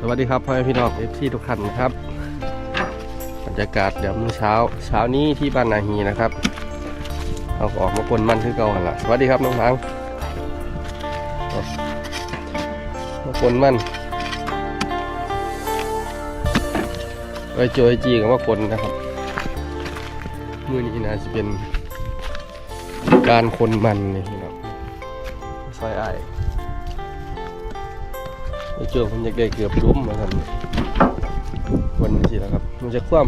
สวัสดีครับพ่อแม่พี่น้องเอฟซีทุกท่านนะครับบรรยากาศเดี๋ยวมื้อเช้า เช้านี้ที่บ้านนาฮีนะครับเราออกมาปนมันคือเก่าหันละสวัสดีครับน้องพังมาปนมันไว้โจยจีกับว่าปนนะครับมือนี้นะจะเป็นการคนมันนี่ ไอ้โจ้ผมอยากได้เกือบล้มมาครับวันนี้สิแล้วครับ มันจะคว่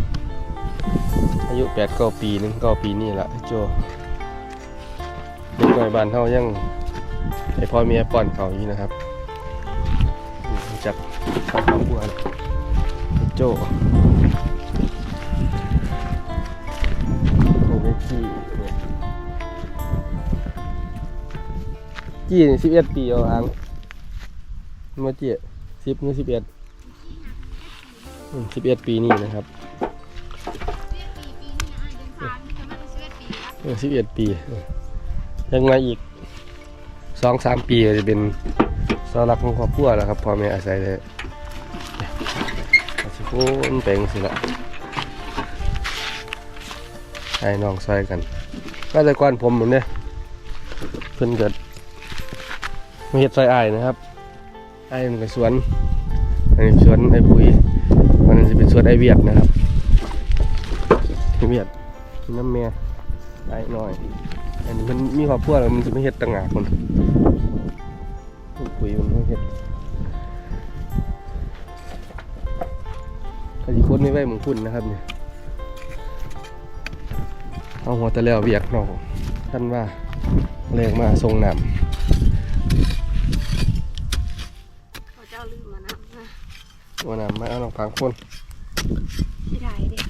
ำอายุแปดเก้าปีหนึงเก้าปีนี่แหละไอ้โจ้เด็กหน่อยบ้านเฮายังไอพ่อเมียป้อนเขาอยู่นะครับนี่รู้จักทำครอบครัวนะไอ้โจ้โอ้ยจี้เนี่ยจี้สิบเอ็ดปีเอาอัง มาเจียสิบหรือสิบเอ็ดสิบเอ็ดปีนี่นะครับสิบเอ็ดปีเออยังไงอีกสองสามปีก็จะเป็นเสาหลักของครอบครัวแล้วครับพ่อแม่อาศัยเลยอาชิโคนแปลงสิละให้น้องซอยกัน ก็แต่ก่อนผมเหมือนเนี่ยเพิ่นเกิดมาเฮ็ดซอยอายนะครับ ไอ้มันก็สวนอันนี้สวนไอ้ปุ๋ยมันจะเป็นสวนไอ้เวียดนะครับไอเวียดน้ำเมียไอ้น้อยอันนี้มันมีครอบครัวแล้วมันจะไม่เห็ดต่างหากคนปุ๋ยมันไม่เห็ดขยิคนไม่ไว้มึงพุ่นะครับเนี่ยเอาหัวตะแล้วเวียกนาะท่านว่าเรียกมาทรงนำ วันน้ำมาเอาน้องพังคนที่ไทยเด็ก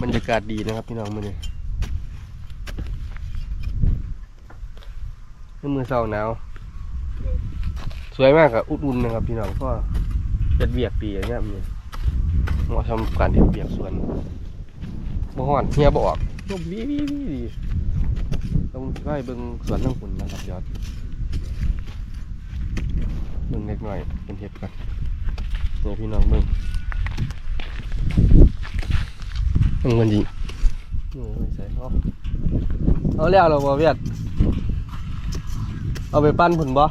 บรรยากาศดีนะครับพี่น้องมือนี้นี่มือเศร้าหนาว สวยมากอะอุ่นๆนะครับ พี่น้องก็เป็นเบียกปีอย่างเงี้ยมันเหมาะทำการเด็ดเบียกสวนบ่ฮ้อนเฮียบอกลมวิววิววิวดีต้องไปเบิ่งสวนทั้งฝุ่นนะครับยอด เบิ่งเล็กหน่อยเป็นเห็ดก่อนเนี่ยพี่น้องเบิ่งมึงมันยิงโอ้ยใส่เขาเอาแล้วเราบ่เวียดเอาไปปั้นผุนบ่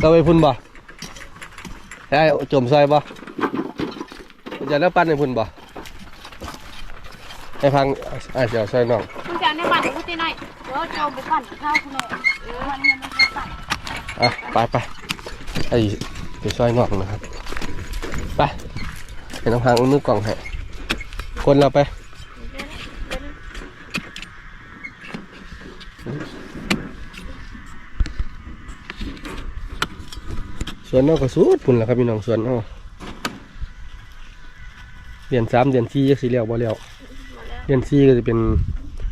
เอาไปพุ่นบ่ได้จมซอยบ่จะแล้วปั้นในพุ่นบ่ให้พังอะเดี๋ยวซอยน้องคุณจะเอาในปั่นกูตีหน่อยเดี๋ยวจะเอาไปปั่นข้าวคุณเลยเออวันนี้มันไม่ปั่น อะไปไปไอ้ไปซอยน้องนะครับ ไปให้น้องพังมือกล่องให้คนเราไปสวนนอกก็สูดพุ่นแหละครับพี่น้องสวนนอกเดือนสามเดือนสี่ยังสีเหลียวบ่เหลียวเดือนสี่ก็จะเป็น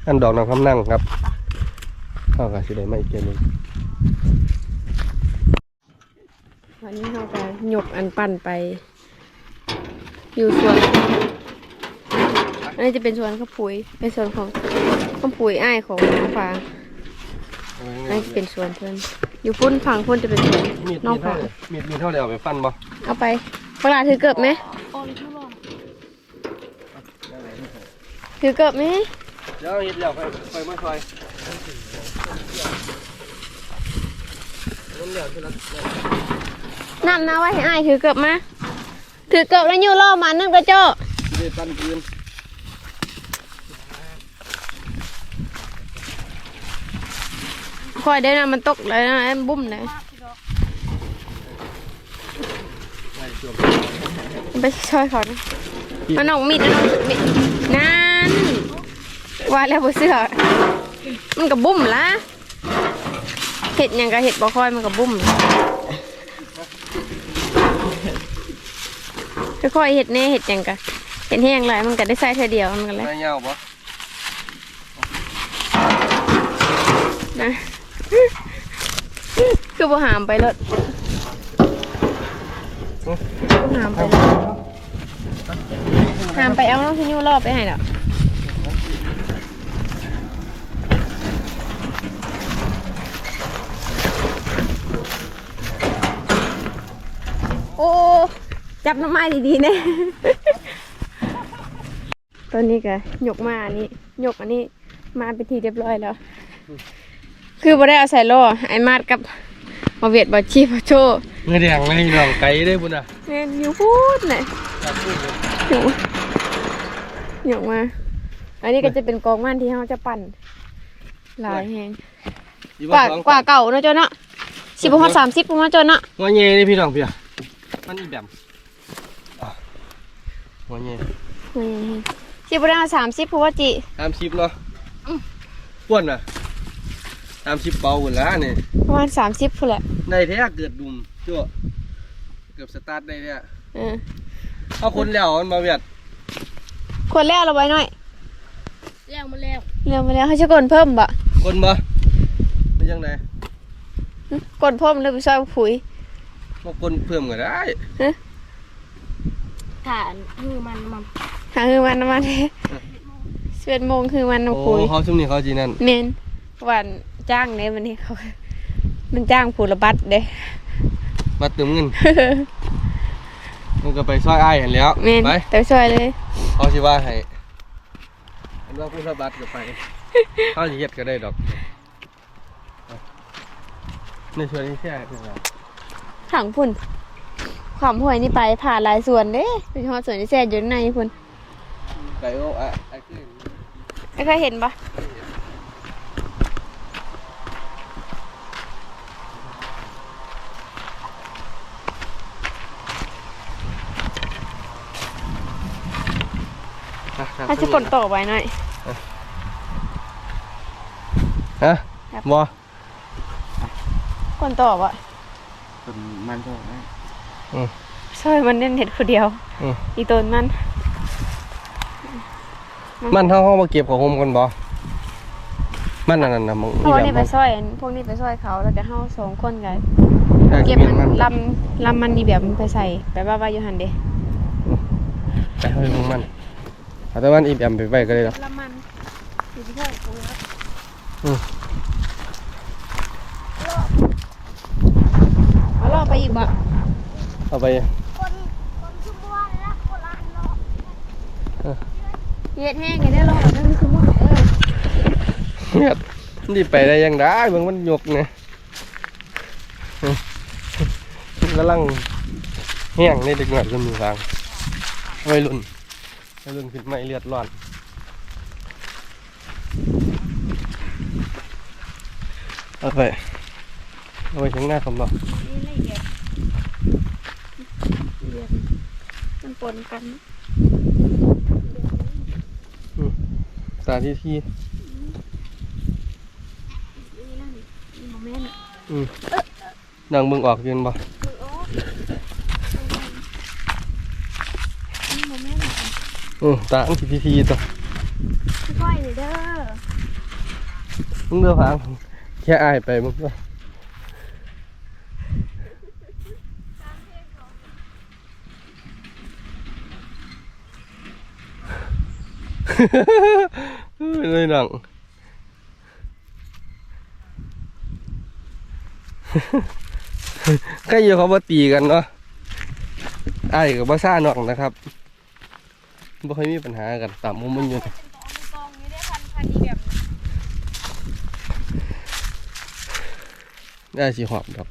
อันดอกนางคำนั่งครับเข้ากับสีแดงมาอีกเดือนหนึง วันนี้เราไปหยกอันปั่นไป อยู่สวนอันนี้จะเป็นสวนข้าวปุ๋ยเป็นสวนของข้าวปุ๋ยอ้ายของน้องฟางอันนี้จะเป็นสวนเพื่อนอยู่พุ่นฝั่งพุ่นจะเป็นสวนมีดน้องมีดเท่าฟางไหร่มีดมีดเท่าไหร่เอาไปฟันบ่เอาไปปลาถือเกิบไหมถือเกิบไหมเดี๋ยวเฮ็ดแล้วไปไปมาซอยมันเหลือคือละ นำนะไว้ให้อ้ายถือเกิบมา ถือเกิบแล้วอยู่ล่อมันนั่นก็เจ้าสิได้ปั้นคืนคอยได้นะมันตกเลยนะมันบุ้มเลยได้ช่วงมันไปช่วยเขานะมันน้องมีดนะน้องมีดนั่นว่าแล้วบ่เสือมันก็บุ้มละเห็ดหยังก็เห็ดบ่ค่อยมันก็บุ้ม ค่อยๆเห็ดแน่เห็ดหยังก็เห็ดแห้งหลายมันก็ได้ใส่เธอเดียวมันก็เลย ได้ยาวบ่นะคือบ่หามไปรถบ่หามไปรถหามไปเอาน้องพี่ยูรอบไปให้ดอก จับน้ำไม้ดีๆเนี่ยตอนนี้ก็ยกมาอันนี้ยกอันนี้มาเป็นทีเรียบร้อยแล้ว คือบ่ได้เอาใส่โล่ไอ้มาดกับมาเวียดบอชีบอโชเมื่อแดงเลยน้องไก่ได้บุญอะแม่นอยู่พูดน่ะจับพูดเลยหยกหยกมา อันนี้ก็จะเป็นกองมันที่เขาจะปั่นหลายแฮงอีกว่าสองกว่าเก่าเนาะเจ้าเนาะสิบหกสามสิบประมาณเจ้าเนาะหัวเย่นี่พี่น้องพี่อะมันอีแบบอะ หัวเย่สิบประมาณสามสิบเพราะว่าจิตามชิปเนาะป้วนอะตามชิปเบาหมดแล้วนี่ประมาณสามสิบพุ่นแหละได้แท้เกิดดุมจ้วเกือบสตาร์ทได้เนี่ยเออเอาคนแล้วมันมาเวียดควรแล้วเราไว้หน่อยแล้วมาแล้วเร็วมาแล้วให้ช่วยกดเพิ่มบ่คนบ่เป็นยังไงกดเพิ่มเลยไปช่วยผุยมาคนเพิ่มก็ได้ ฐานคือมันมันหาคือมันน้ำมันสิบเอ็ดโมงคือมันโอ้มาผุยเขาช่วงนี้เขาจีนั่นเมนวันจ้างเนี่ยมันนี่เขา มันจ้างผู้ละบัตรเด้ มาเติมเงินมันก็ไปซอยอ้ายเห็นแล้วเมนไปแต่ช่วยเลยเขาสิว่าให้อันว่าผู้รับบัตรก็ไปเขาสิเฮ็ดก็ได้ดอกในช่วยนี่แค่เป็นไงถังพุ่น ความห่วยนี่ไปผ่านหลายส่วนเด้ไปทอดส่วนที่แซ่อยู่ในพุ่นไก่โอ้อะไอ้ขึ้นไม่เคยเห็นปะถ้าจะกดต่อไปหน่อยฮะครับบ่กดต่อวะเป็นมันเท่านั้น ช่วยมันเล่นเห็ดคนเดียวอืมอีตัวมัน มันเท่าห้องมาเก็บของโฮมกันบ่มันนั่นน่ะมึงพวกนี้ไปมัช่วยพวกนี้ไปช่วยเขาแล้วก็เฮาสองคนกันได้เก็บเก็บมันมันลำลำมันนี่แบบมันไปใส่ไปว่าว่าอยู่หันเด้ไปเฮ้ยมึงมันเอาแต่วันอีแอมไปไว้ก็ได้ดอกลำมันอยู่ที่ห้องกูแล้วอืม เอาล่อไปอีกบ่ เอาไปเฮ็ดแห้งกันได้ล่อนั่นคือหมดเออเนี่ยมันสิไปได้ยังได้เบิ่งมันยกเนี่ยกำลังแห้งในเด็กหน่อยก็มีฟางวัยรุ่นวัยรุ่นขึ้นไม่เลือดร้อนเอาไปเอาไปถึงหน้าผมบอกนี่ละเอียดละเอียดมั นปนกันตาที่ที่นี่นั่นนี่โมเมนต์อืมดังเบิ่งออกยืนบ่คือโอ้นี่โมเมนต์อืมตาอันที่ที่ที่ตัวค่อยๆเลยเด้อมึงเลือกฟังแค่อายไปมึงก็ เลยหนังก็อยู่เขาบ่ตีกันเนาะไอ้กับบ่ซ่าหนอกนะครับบ่เคยมีปัญหากันตามมุมมันอยู่ได้พันพันอีแบบได้สิหอบดอก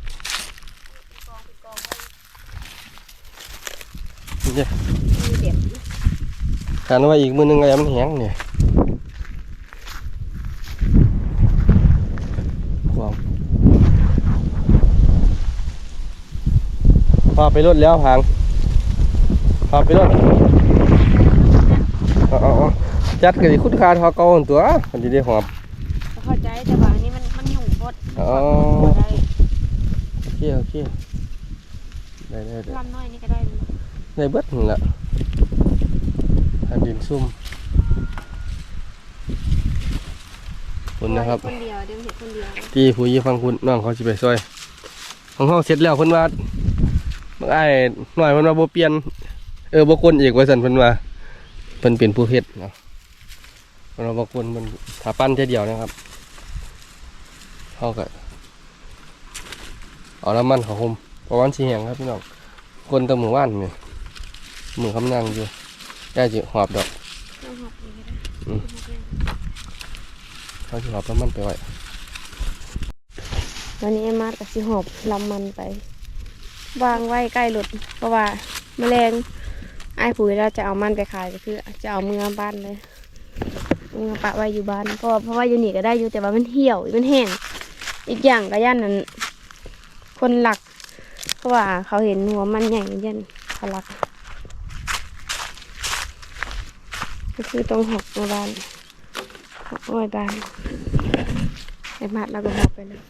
เนี่ย มีแบบการว่าอีกมือหนึงอะไรมันแห้งเนี่ยความพาไปรถแล้วพังพาไปรถเอาเอาเอาจัดกันดิคุณคาทอเก่าหั่นตัวมันจะได้หอบเข้าใจแต่ว่าอันนี้มันมันยุ่งพดอ๋อได้โอเคโอเคได้ได้ได้ลำน้อยนี่ก็ได้เลยได้เบิดนั่นแหละ อันดินซุ่มคุณนะครับ คนเดียวเดี๋ยวเห็นคนเดียวที่ผู้ยี่ฟังคุณน้องเขาสิไปซอยของเขาเสร็จแล้วเพิ่นว่าบางอ้ายหน่อยเพิ่นว่าบ่เปลี่ยน เออบ่กวนอีกว่าซั่นเพิ่นว่าเพิ่นเป็นผู้เฮ็ดเนาะเพิ่นว่าบ่กวนมันถ้าปั้นเท่ยเดียวนะครับเขาก็เอาน้ำมันเขาห่มเพราะวามันสิแห้งครับพี่น้องคนแตะหมู่บ้านนี่มือคำนั่งอยู่ ย่าจะหอบดอกเอาหอบเลยก็ได้อืมเขาจะหอบแล้วมันไปไว้วันนี้ไอ้มาดกับสิหอบลำมันไป วางไว้ใกล้รถเพราะว่าแมลงไอ้ปุ๋ยเราจะเอามันไปขายก็คือ จะเอาเมือบ้านเลยเอามือปะไว้อยู่บ้านเพราะว่าเพราะว่าอยู่นี่ก็ได้อยู่แต่ว่ามันเหี่ยวมันแห้งอีกอย่างก็ย่านนั้น คนหลัก เพราะว่าเขาเห็นหัวมันใหญ่ยันเขาหลัก ก็คือต้องหอกโบ้านหอกไว้บ้านไอ้มาดเราก็หอกไปเลย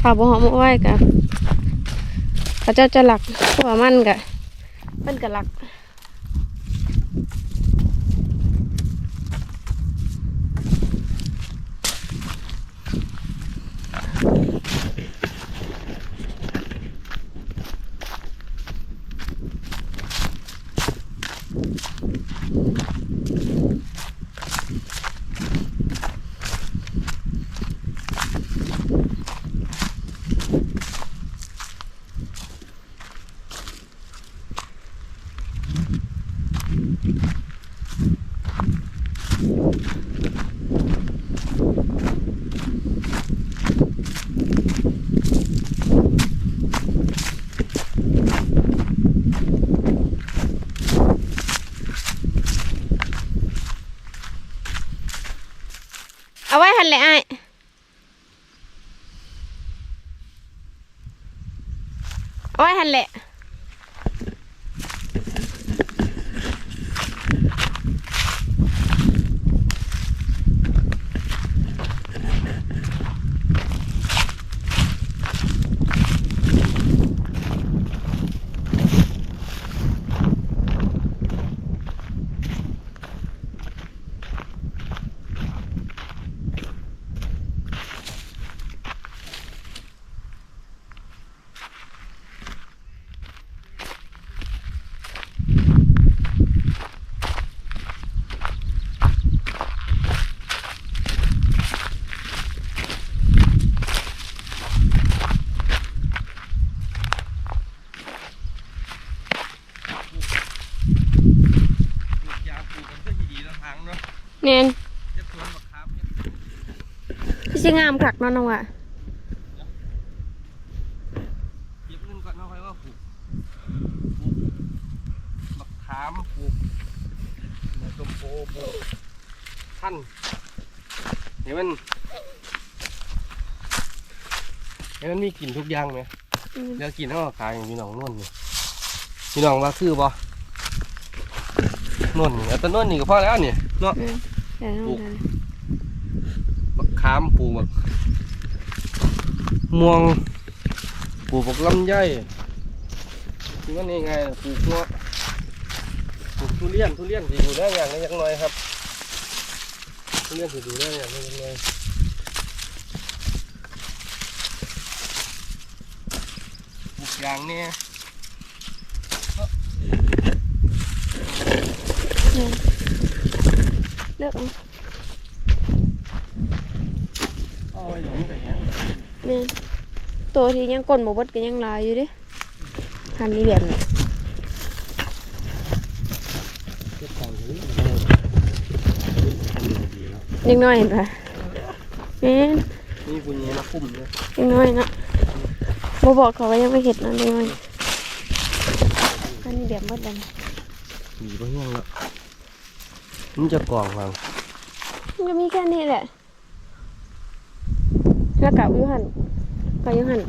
ข่าวบ่หอมเอาไว้กะเขาเจ้าจะหลักเพราะว่ามันกะมันกะหลัก เอาไว้หันเลยไอ้ยเอาไว้หันแหละ เนียนพี่ชิงามขักเนาะน้องว่ะเก็บเงินก่อนเอาไว้ว่าปลูกปลูกบักขามปลูกต้มโพปลูกท่านเห็นมันเห็นมันมีกลิ่นทุกอย่างไหมอืมเดี๋ยวกินเท่ากับขายอย่างพี่น้องนวลนี่พี่น้องว่าคือบ่นวลนี่เอาแต่นวลนี่ก็พอแล้วนี่เนาะ อืมแต่น้องทานบักขามปลูกบักม่วงปลูกบักลำไยที่มันนี่ไงปลูกเงาะปลูกทุเรียนทุเรียนสิดูได้อย่างนี้ยังน้อยครับทุเรียนสิดูได้อย่างนี้ยังน้อยปลูกยางเนี่ย เลือกเอาเอาไว้อย่างนี้ไปเนี่ยแม่นตัวที่ยังก้นบ่เบดก็ยังหลายอยู่เด้หันนี่แบบนี้เก็บตังค์อยู่นี่ยังน้อยเห็นปะแม่นนี่คุณยีมาคุ้มเลยยังน้อยเนาะบ่บอกเขาว่ายังไม่เห็นนะยังน้อยอันนี้แบบเบดเลยหนีไปเงี้ยงแล้ว มันจะกล่องฟังมันก็มีแค่นี้แหละแล้วกับยูหันกับยูหัน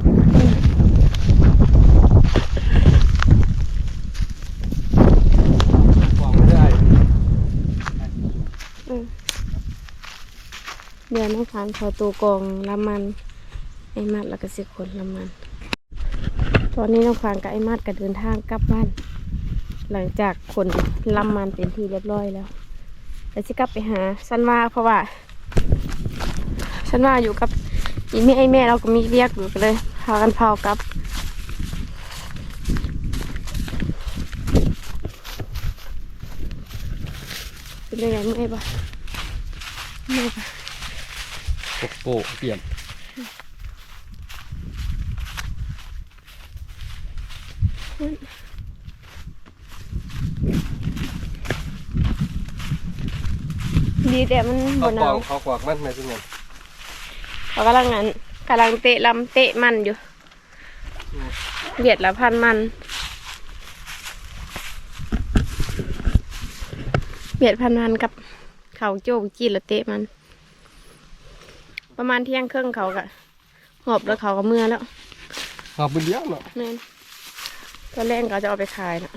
กล่องไม่ได้เดี๋ยวน้องผ่านเขาตัวกองละมัน ไอ้มัดแล้วก็สิคนละมัน ตอนนี้น้องผ่านกับไอ้มัดก็เดินทางกลับบ้าน หลังจากคนลำมันเป็นที่เรียบร้อยแล้ว ดี๋ยวสิกลับไปหาสันว่าเพราะว่าสันว่าอยู่กับอีแม่ไอแม่เราก็มีเรียกอยู่กันเลยพากันพากับเป็นยังไงเมื่อยปะเมื่อยปกโก้เปลี่ยนอืม ดีแต่มันบเขานกเอาองเขากวากมันไหมทุกอย่างเขากำลังงั้นกำลังเตะลำเตะมันอยู่เบียดละพันมันเบียดพันมันกับเขาโจกจีนละเตะมัน ประมาณเที่ยงครึ่งเขากะหอบแล้วเขาก็เมื่อแล้วเอาเป็นเดียวเนาะแม่นตัวแรกเขาจะเอาไปขายนะ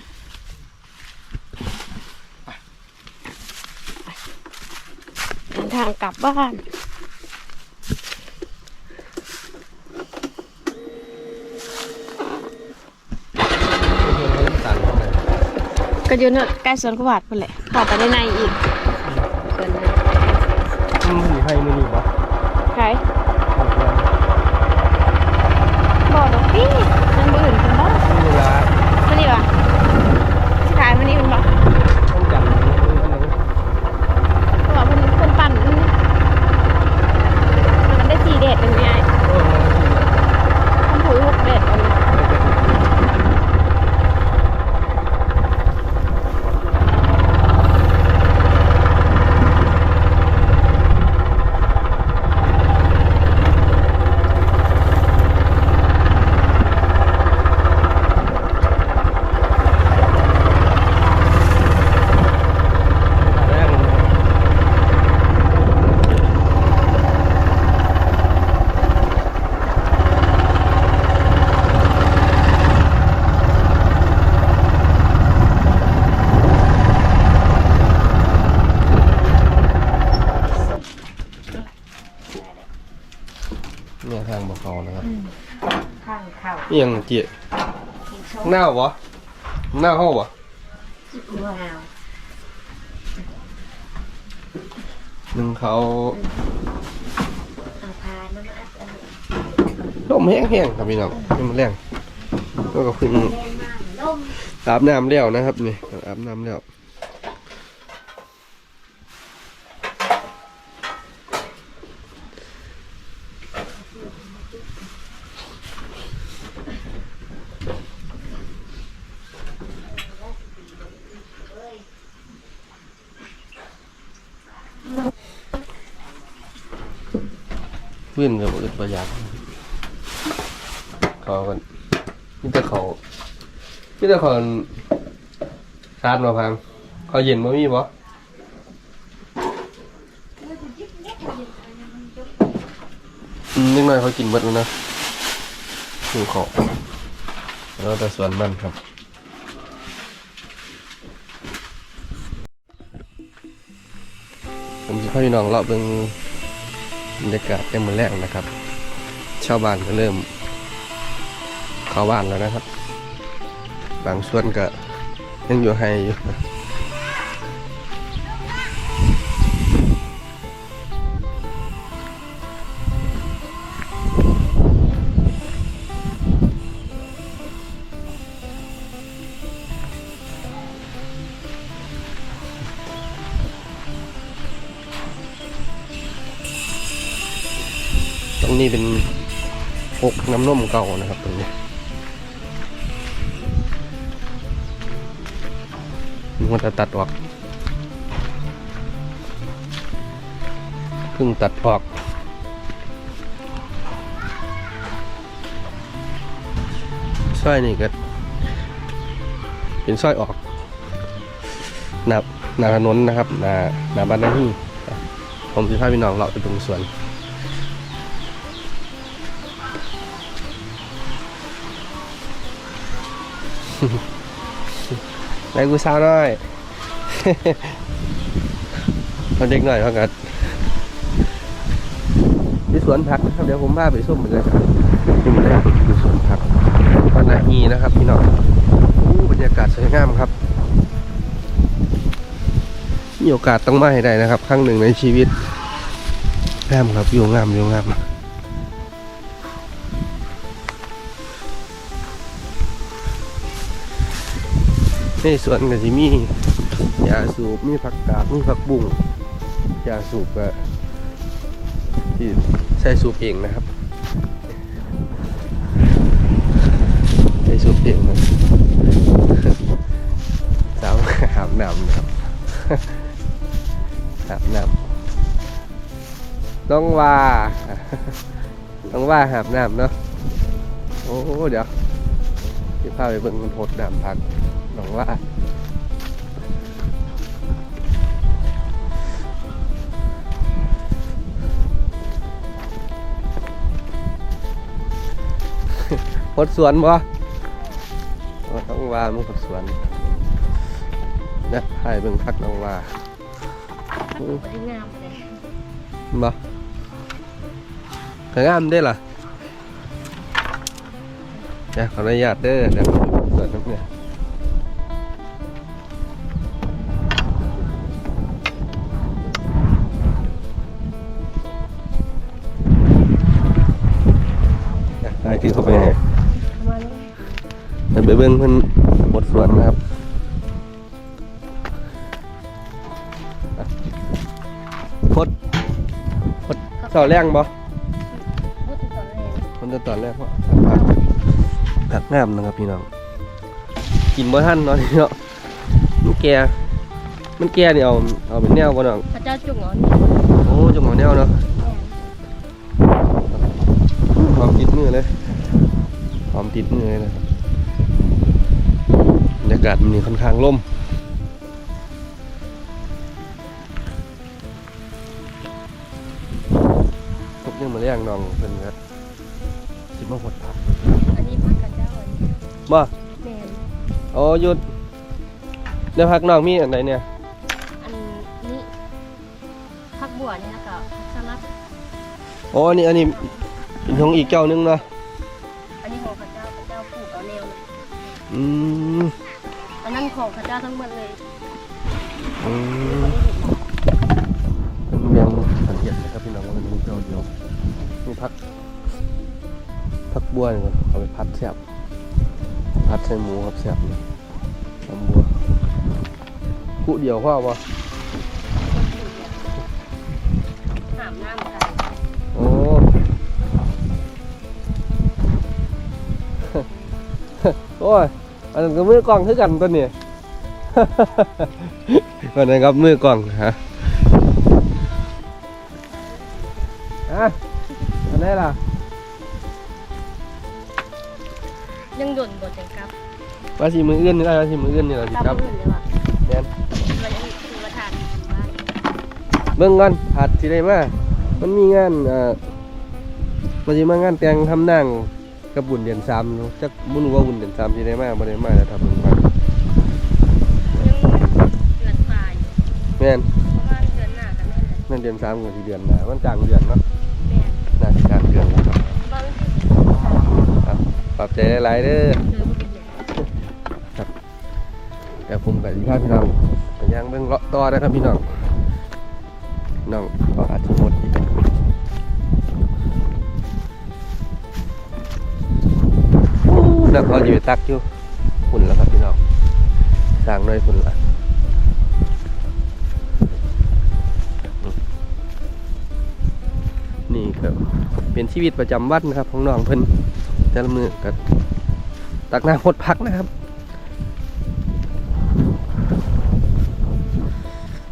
เดิ นทางกลับบ้านต่างกันเลยก็อยู่เนใกล้สวนกวาดพุ่นแหละเข้าไปในในอีกอืมมีให้มือนี่บ่ขายบ่ดอกพี่มันบ่อื่นคนบ่มีเวลามันนี่วะสิขายมันนี่มันบ่ ต้องจับมืออันนั้น เพราะว่าเพิ่นเพิ่นปั่นมัน เป็นไง เออมันก็คือ ทำปุ๋ยหกเดดอันนี้ แรงเลยเนี่ยทางบอกเขานะครับ ข้างเข่า เอียงเจี๊ยหน้าวะหน้าห้อวะหนึ่งเขารลมแห้งๆครับพี่น้องนี่มันแรงแล้วก็เพึ่งอาบน้ำแล้วนะครับนี่อาบน้ำแล้ว พื้นกับอึดประหยัดเขากันนี่แต่เขานี่แต่เขาชาร์จมาพังเขาเย็นมามีบ่อืมนิดหน่อยเขากินเบิดแล้วนะดูเขาแล้วแต่ส่วนมันครับผมจะพาพี่น้องเลาะเบิ่ง บรรยากาศเต็มมือแรกนะครับ ชาวบ้านก็เริ่มเข้าบ้านแล้วนะครับ บางส่วนก็ยังอยู่ให้อยู่ นี้เป็นอกน้ำนมเก่านะครับตรงนี้มันจะตัดออกเพิ่งตัดออกสร้อยนี่ก็เป็นสร้อยออกหนาหนาถนนนะครับหนาหนาบ้านนาที่ผมสิพาพี่น้องเลาะไปตรงสวน ไหนกูสาวหน่อยตอนเด็กหน่อยเขากัดที่สวนผักนะครับเดี๋ยวผมพาไปส้มเหมือนกันนี่มันแรกคือสวนผักวันนาฮีนะครับ พี่น้องอู้บรรยากาศสวยงามครับมีโอกาสต้องมาให้ได้นะครับ ครั้งหนึ่งในชีวิตงามครับอยู่งามอยู่งาม ในสวนก็สิมียาสูบมีผักกาดมีผักบุ้งยาสูบก็ที่ใส่สูบเองนะครับใส่สูบเองนะสาวหาบน้ำนะครับหาบน้ำต้องว่าต้องว่าหาบน้ำเนาะโอ้เดี๋ยวที่พาไปเบิ่งมันโหดน้ำพัก น้องว่าหดสวนบ่โอ้ต้องว่ามันหดสวนนะให้เบิ่งพักน้องว่าสวยงามเลยบ่ขงามได้อล่ะเดี๋ยวขออนุญาตเด้อเดี๋ยวเปิดน้ำเนี่ย ที่เข้าไปให้มาเลยเดี๋ยวไปเบิ่งเพิ่นหมดสวนนะครับพดพดเสาแรงบ่พูดถึงตอนแรกมันจะตอนแรกว่าผักผักน้ำนะครับพี่น้อง กินบ่ทันเนาะนี่เนาะมันแก่มันแก่นี่เอาเอาเป็นแนวบ่น้องพระเจ้าจุกเหรอโอ้จังหวะแนวเนาะหอมติดมือเลยหอม ติดมือเลยนะครับบรรยากาศมันนี่ค่อนข้างล่มทุกยังมาเลี้ยงน้องเพิ่นครับสิมาหดผักอันนี้พักกับเจ้าอันนี้บ่แมนโอ้หยุดเดี๋ยวพักน้องมีอันไหนเนี่ยอันนี้พักบัวนี่นะกับพักสลัดโอ้อันนี้อันนี้เป็นของอีกเจ้านึงเนาะ อืมอันนั้นของพระเจ้าทั้งหมดเลยอืมอันนี้เห็นไหมเป็นเมียงสังเกตนะครับพี่น้องว่ามันมีเจ้าเดียวมีพักพักบัวนี่ก่อนเอาไปพัดแซ่บพัดใส่หมูครับแซ่บเลยน้ำบัวกุเดียวพ่อบ่หามน้ำกันโอ้ โอ้ย อันนั้นก็มือกล้องคือกันตัวนี้วันนั้นครับมือกล้องฮะอะอันไหนี้ล่ะยังหย่นบทจังครับว่าสิมืออื่นนี่ได้ว่าสิมืออื่นนี่ล่ะสิกลับครับมาอื่นเลยว่ะแม่นวันนี้คือประธานบ้านเบิ่งก่อนอาจสิได้มามันมีงานเอ่อมันสิมางานแต่งทำนาง กับบุญเดือนสามอยู่จักบ่รู้ว่าบุญเดือนสามสิได้มาบ่ได้มาแล้วถ้าเบิ่งมายังเดือนปลายแม่นประมาณเดือนหน้ากันแน่เลยนั่นเดือนสามกับที่เดือนหนะมันกลางเดือนเนาะแม่น่าจะกลางเดือนแล้วครับบางทีครับปรับใจหลายๆเด้อ เดินไปเดือนแต่ผมกับพี่พาพี่น้องไปย่างเบิ่งเลาะต่อนะครับพี่น้องน้องก็อาจจะหมดอี กนักเขาอยู่ตักอยู่ฝุ่นแล้วครับพี่น้องสร้างหน่อยฝุ่นละนี่ครับเป็นชีวิตประจำวันนะครับของน้องเพิ่นแต่ละมือกับตักน้ำหดพักนะครับ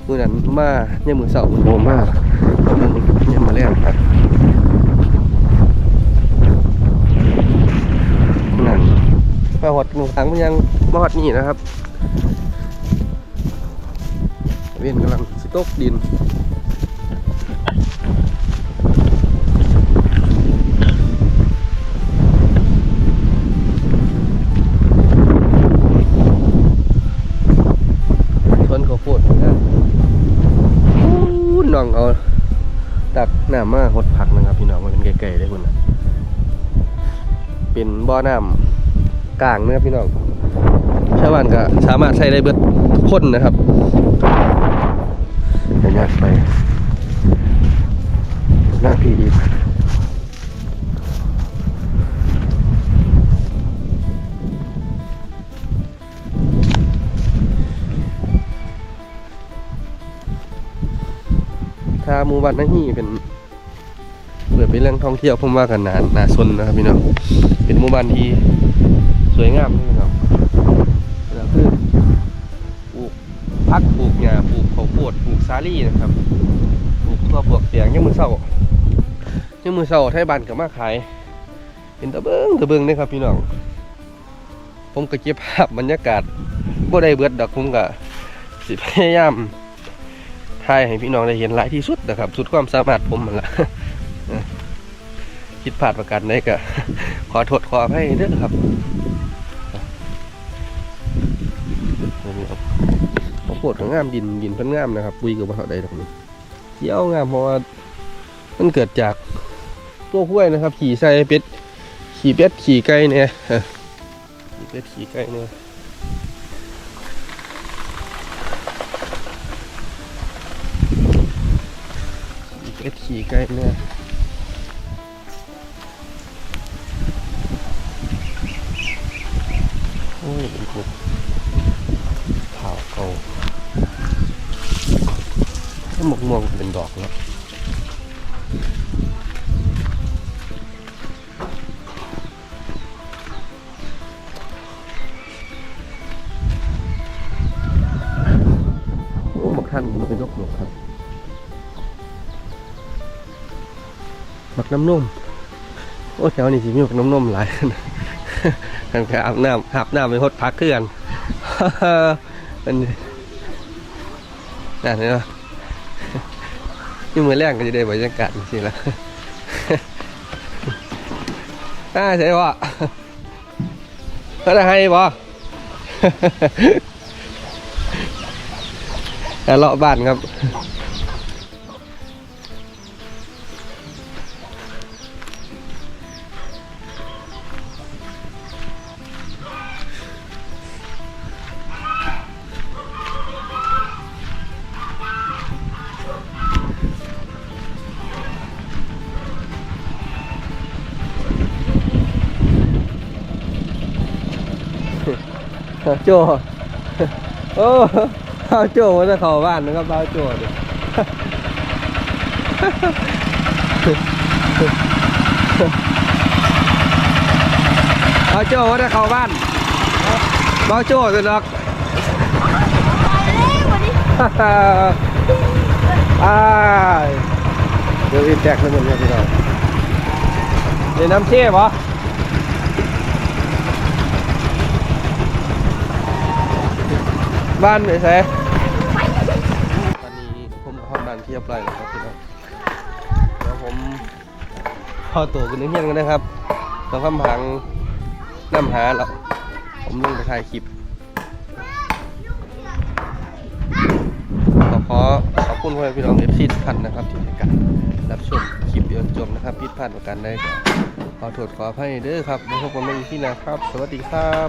มือนั้นมาเนี่ยมือเสาร์มือโดมมามันเนี่ยมาเล่นครับนั่นมา หอดหนึ่งครั้งมันยังมาหอดนี่นะครับ เวียนกำลังสิตกดินชนเขาวโพดนะน้องเอาตักน้ำมาหดผักนะครับ พี่น้องมาเป็นไก่ๆได้คุณนะเป็นบ่อน้ำ กลางนะครับพี่น้องชาวบ้านก็สามารถใช้ได้เบิดทุกคนนะครับเดี๋ยวอยากไปหน้าพี่อีกถ้ามูบ้านนั่นนี่เป็นเปิดเป็นแหล่งท่องเที่ยวผมว่ากันนานาสนนะครับพี่น้องเป็นหมู่บ้านที่ สวยงามพี่น้องแล้วคือปลูกพักปลูกหญ้าปลูกข้าวโพดปลูกสาลี่นะครับปลูกทั่วปลูกเสียงยังมือเศร้านี่มือเสาไทยบ้านก็มาขายเป็นตะเบิงตะเบิงนี่ครับพี่น้อง ผมก็เก็บภาพบรรยากาศบ่ได้เบิดดอกผมก็สิพยายามถ่ายให้พี่น้องได้เห็นหลายที่สุดนะครับ สุดความสามารถผมมันละคิดพลาดประการใดก็ขอโทษขออภัยเด้อครับ ดก็งามดินดินเพิ่นงามนะครับปุยกับว่าเท่าใดดอกนี้เขียวงามเพราะว่ามันเกิดจากตัวกล้วยนะครับ ขี่ใส่เป็ดขี่เป็ดขี่ไก่เนี่ยขี่เป็ดขี่ไก่เนี่ยขี่เป็ดขี่ไก่เนี่ย หมกม่วงเป็นดอกแล้วโอ้หมกท่านมันเป็นยกหมกครับหมักน้ำนมโอ้แถวนี้สิมีหมักน้ำนมหลายกันก็อาบน้ำอาบน้ำไปหดพักเคื่อนเป็นนั่นเนาะ นี่มือแรกก็จะได้บรรยากาศจริงๆแล้วน่าใช่ปะเขาจะให้ปะแต่เลาะบ้านครับ โจโอ้เอาโจมาจะเข้าบ้านนะครับเอาโจดิเอาโจมาจะเข้าบ้านเอาโจสินอกอ้ายเดี๋ยวอีแตกแล้วมันเนี่ยพี่น้องเดี๋ยวน้ำเชี่ยปะ บ้านไหนแซ่ตอนนี้ผมเข้าบ้านทียบไรแล้วครับพี่น้องเดี๋ยวผมพอตัวกันเฮี้ยนกันนะครับต้องคำพังน้ำหาแล้วผมลงไปถ่ายคลิปขอขอบคุณพ่อพี่น้องเอฟซีทุกท่านนะครับที่ให้การรับชมคลิปจนจบนะครับผิดพลาดประการใดขอโทษขออภัยเด้อครับแล้วพบกันใหม่ที่หนะครับ สวัสดีครับ